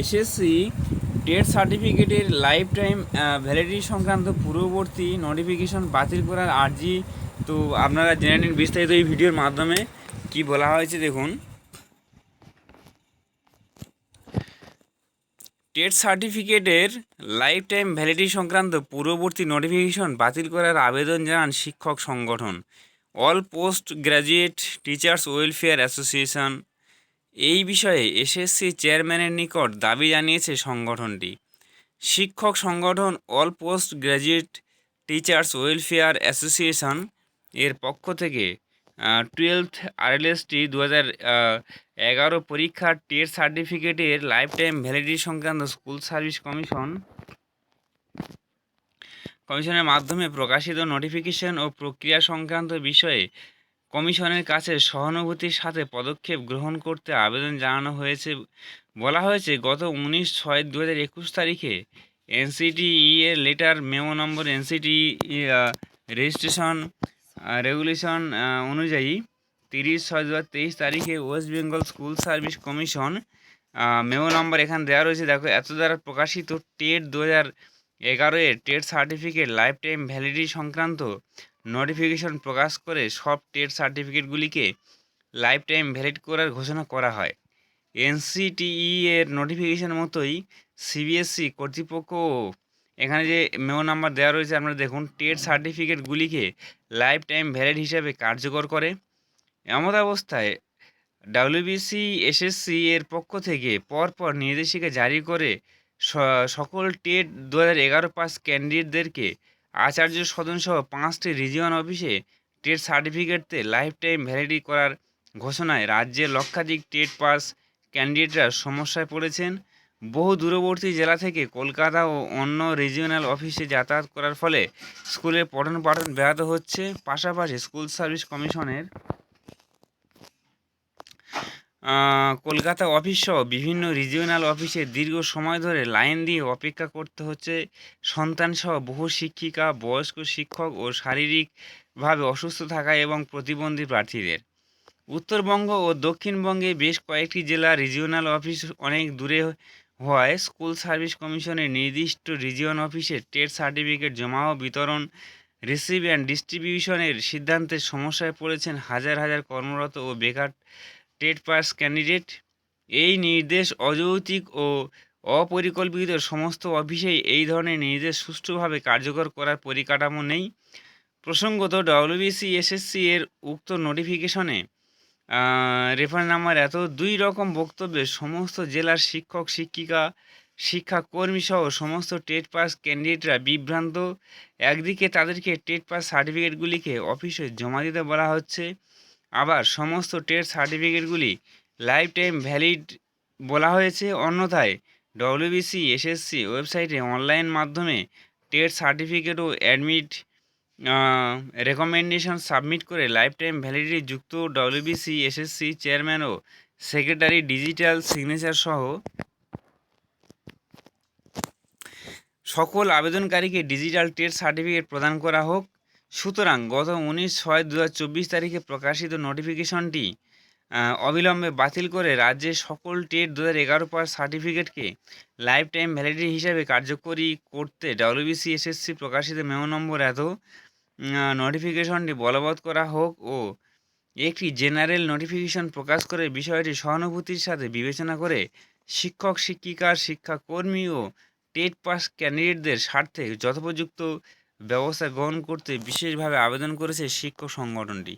SSC TET সার্টিফিকেটের life time validity সংক্রান্ত পূর্ববর্তী নোটিফিকেশন বাতিল করার আর্জি। তো আপনারা জেনে নিন বিস্তারিত এই ভিডিওর মাধ্যমে কি বলা হয়েছে, দেখুন। টেট সার্টিফিকেটের লাইফ টাইম ভ্যালিডিটি সংক্রান্ত পূর্ববর্তী নোটিফিকেশন বাতিল করার আবেদন জানান শিক্ষক সংগঠন। All post graduate teachers welfare association এই বিষয়ে এসএসসি চেয়ারম্যানের নিকট দাবি জানিয়েছে সংগঠনটি। শিক্ষক সংগঠন all post graduate teachers welfare association এর পক্ষ থেকে টুয়েলথ আরএলএসটি দু হাজার এগারো পরীক্ষার টেট সার্টিফিকেটের লাইফ টাইম ভ্যালিডিটি সংক্রান্ত স্কুল সার্ভিস কমিশন কমিশনের মাধ্যমে প্রকাশিত নোটিফিকেশন ও প্রক্রিয়া সংক্রান্ত বিষয়ে কমিশনের কাছে সহানুভূতির সাথে পদক্ষেপ গ্রহণ করতে আবেদন জানানো হয়েছে। বলা হয়েছে, গত উনিশ ছয় দু হাজার একুশ তারিখে এনসিটিই এর letter, memo number NCT registration regulation অনুযায়ী তিরিশ ছয় দু তেইশ তারিখে West Bengal school service commission memo number এখানে দেওয়া রয়েছে। দেখো, এত দ্বারা প্রকাশিত টেট দু হাজার এগারো এর TET certificate life time validity সংক্রান্ত নোটিফিকেশন প্রকাশ করে সব টেট সার্টিফিকেটগুলিকে লাইফ টাইম ভ্যালিড করার ঘোষণা করা হয়। এনসিটিই এর নোটিফিকেশন মতোই সিবিএসসি কর্তৃপক্ষ এখানে যে মেমো নাম্বার দেওয়া রয়েছে, আপনারা দেখুন টেট সার্টিফিকেটগুলিকে লাইফ টাইম ভ্যালিড হিসাবে কার্যকর করে। এমত অবস্থায় ডাব্লিউবিসি এসএসসি এর পক্ষ থেকে পরপর নির্দেশিকা জারি করে সকল টেট দু হাজার এগারো পাস ক্যান্ডিডেটদেরকে আচার্য সদনসহ পাঁচটি রিজিয়ন অফিসে টেট সার্টিফিকেটতে লাইফ টাইম ভ্যালিডি করার ঘোষণায় রাজ্যের লক্ষাধিক টেট পাস ক্যান্ডিডেটরা সমস্যায় পড়েছেন। বহু দূরবর্তী জেলা থেকে কলকাতা ও অন্য রিজিওনাল অফিসে যাতায়াত করার ফলে স্কুলের পঠন পাঠন ব্যাহত হচ্ছে। পাশাপাশি স্কুল সার্ভিস কমিশনের কলকাতা অফিস সহ বিভিন্ন রিজিওনাল অফিসে দীর্ঘ সময় ধরে লাইন দিয়ে অপেক্ষা করতে হচ্ছে। সন্তানসহ বহু শিক্ষিকা, বয়স্ক শিক্ষক ও শারীরিকভাবে অসুস্থ থাকা এবং প্রতিবন্ধী প্রার্থীদের। উত্তরবঙ্গ ও দক্ষিণবঙ্গে বেশ কয়েকটি জেলা রিজিওনাল অফিস অনেক দূরে হওয়ায় স্কুল সার্ভিস কমিশনের নির্দিষ্ট রিজিয়ন অফিসে টেট সার্টিফিকেট জমা ও বিতরণ রিসিভ অ্যান্ড ডিস্ট্রিবিউশনের সিদ্ধান্তে সমস্যায় পড়েছেন হাজার হাজার কর্মরত ও বেকার টেট পাস ক্যান্ডিডেট। এই নির্দেশ অযৌক্তিক ও অপরিকল্পিত সমস্ত অফিসেই এই ধরনের নির্দেশ সুষ্ঠুভাবে কার্যকর করার পরিকাঠামো নেই। প্রসঙ্গত ডব্লিউবিসি এসএসসি এর উক্ত নোটিফিকেশনে রেফার নাম্বার এত দুই রকম বক্তব্যে সমস্ত জেলার শিক্ষক, শিক্ষিকা শিক্ষাকর্মী সহ সমস্ত টেট পাস ক্যান্ডিডেটরা বিভ্রান্ত। একদিকে তাদেরকে টেট পাস সার্টিফিকেটগুলিকে অফিসে জমা দিতে বলা হচ্ছে। আবার সমস্ত টেট সার্টিফিকেটগুলি লাইফ টাইম ভ্যালিড বলা হয়েছে। অন্যথায় ডব্লিউবিসি এসএসসি ওয়েবসাইটে অনলাইন মাধ্যমে টেট সার্টিফিকেট ও অ্যাডমিট রেকমেন্ডেশন সাবমিট করে লাইফ টাইম ভ্যালিডিটি যুক্ত ডব্লিউবিসি এসএসসি চেয়ারম্যান ও সেক্রেটারি ডিজিটাল সিগনেচার সহ সকল আবেদনকারীকে ডিজিটাল টেট সার্টিফিকেট প্রদান করা হোক। সুতরাং গত উনিশ ছয় দু তারিখে প্রকাশিত নোটিফিকেশনটি অবিলম্বে বাতিল করে রাজ্যের সকল টেট দু হাজার এগারো পাস সার্টিফিকেটকে লাইফ টাইম ভ্যালিডিটি হিসাবে কার্যকরী করতে ডাব্লিউবিসি এসএসসি প্রকাশিত মেমো নম্বর এত নোটিফিকেশনটি বলবৎ করা হোক ও একটি জেনারেল নোটিফিকেশন প্রকাশ করে বিষয়টি সহানুভূতির সাথে বিবেচনা করে শিক্ষক শিক্ষিকা শিক্ষাকর্মী ও টেট পাস ক্যান্ডিডেটদের স্বার্থে যথোপযুক্ত ব্যবস্থা গ্রহণ করতে বিশেষভাবে আবেদন করেছে শিক্ষক সংগঠনটি।